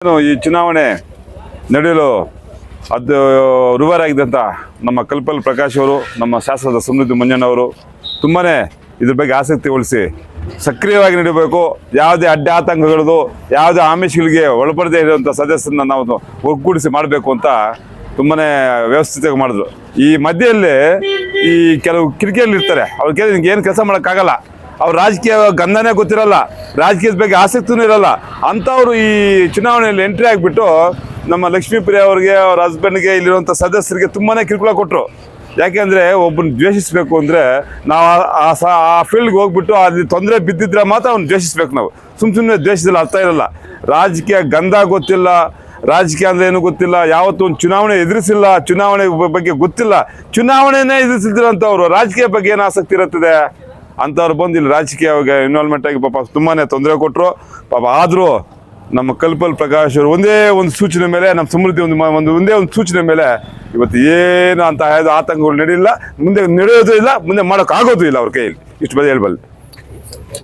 ಈ ಚುನಾವಣೆ ನಡೆಯಲು ಅದು ರುವಾರಾಗಿದ್ದಂಥ ನಮ್ಮ ಕಲ್ಪಲ್ ಪ್ರಕಾಶ್ ಅವರು, ನಮ್ಮ ಶಾಸಕದ ಸಮೃದ್ಧಿ ಮಂಜಣ್ಣವರು ತುಂಬಾ ಇದ್ರ ಬಗ್ಗೆ ಆಸಕ್ತಿ ಉಳಿಸಿ ಸಕ್ರಿಯವಾಗಿ ನಡೀಬೇಕು. ಯಾವುದೇ ಅಡ್ಡ ಆತಂಕಗಳದು ಯಾವುದೇ ಆಮಿಷಗಳಿಗೆ ಒಳಪಡದೇ ಇರುವಂಥ ಸದಸ್ಯರನ್ನ ನಾವು ಒಗ್ಗೂಡಿಸಿ ಮಾಡಬೇಕು ಅಂತ ತುಂಬಾ ವ್ಯವಸ್ಥಿತವಾಗಿ ಮಾಡಿದ್ರು. ಈ ಮಧ್ಯೆಯಲ್ಲಿ ಈ ಕೆಲವು ಕಿರಿಕಿಯಲ್ಲಿ ಇರ್ತಾರೆ ಅವ್ರ ಕೇಳಿ ನಿಮ್ಗೆ ಏನು ಕೆಲಸ ಮಾಡೋಕ್ಕಾಗಲ್ಲ. ಅವ್ರ ರಾಜಕೀಯ ಗಂಧನೇ ಗೊತ್ತಿರಲ್ಲ. ರಾಜಕೀಯದ ಬಗ್ಗೆ ಆಸಕ್ತಿನೂ ಇರಲ್ಲ. ಅಂಥವ್ರು ಈ ಚುನಾವಣೆಯಲ್ಲಿ ಎಂಟ್ರಿ ಆಗಿಬಿಟ್ಟು ನಮ್ಮ ಲಕ್ಷ್ಮೀಪ್ರಿಯ ಅವರಿಗೆ, ಅವ್ರ ಹಸ್ಬೆಂಡ್ಗೆ ಇಲ್ಲಿರುವಂಥ ಸದಸ್ಯರಿಗೆ ತುಂಬಾ ಕಿರುಕುಳ ಕೊಟ್ಟರು ಯಾಕೆಂದರೆ ಒಬ್ಬನ ದ್ವೇಷಿಸಬೇಕು ಅಂದರೆ ನಾವು ಆ- ಸ, ಆ ಫೀಲ್ಡ್ಗೆ ಹೋಗ್ಬಿಟ್ಟು ಅಲ್ಲಿ ತೊಂದರೆ ಬಿದ್ದಿದ್ರೆ ಮಾತ್ರ ಅವ್ನು ದ್ವೇಷಿಸ್ಬೇಕು ನಾವು. ಸುಮ್ಮ ಸುಮ್ಮನೆ ದ್ವೇಷದಲ್ಲಿ ಅರ್ಥ ಇರಲ್ಲ. ರಾಜಕೀಯ ಗಂಧ ಗೊತ್ತಿಲ್ಲ. ರಾಜಕೀಯ ಅಂದ್ರೆ ಏನು ಗೊತ್ತಿಲ್ಲ. ಯಾವತ್ತೂ ಒಂದು ಚುನಾವಣೆ ಎದುರಿಸಿಲ್ಲ. ಚುನಾವಣೆ ಬಗ್ಗೆ ಗೊತ್ತಿಲ್ಲ. ಚುನಾವಣೆನೇ ಎದುರಿಸಿದ್ರಂಥವ್ರು ರಾಜಕೀಯ ಬಗ್ಗೆ ಏನು ಆಸಕ್ತಿ ಇರುತ್ತದೆ? ಅಂಥವ್ರು ಬಂದು ಇಲ್ಲಿ ರಾಜಕೀಯವಾಗಿ ಇನ್ವಾಲ್ವ್ಮೆಂಟ್ ಆಗಿ ಪಾಪ ತುಂಬಾ ತೊಂದರೆ ಕೊಟ್ಟರು ಪಾಪ ಆದರೂ ನಮ್ಮ ಕಲ್ಪಲ್ ಪ್ರಕಾಶ್ ಅವರು ಒಂದೇ ಒಂದು ಸೂಚನೆ ಮೇಲೆ, ನಮ್ಮ ಸಮೃದ್ಧಿ ಒಂದು ಒಂದು ಒಂದೇ ಒಂದು ಸೂಚನೆ ಮೇಲೆ ಇವತ್ತು ಏನು ಅಂತ ಆತಂಕಗಳು ನಡೆಯಿಲ್ಲ ಮುಂದೆ ನಡೆಯೋದು ಇಲ್ಲ, ಮುಂದೆ ಮಾಡೋಕ್ಕಾಗೋದು ಇಲ್ಲ ಅವ್ರ ಕೈಯಲ್ಲಿ. ಇಷ್ಟು ಬದಿ ಹೇಳ್ಬಲ್ಲೆ.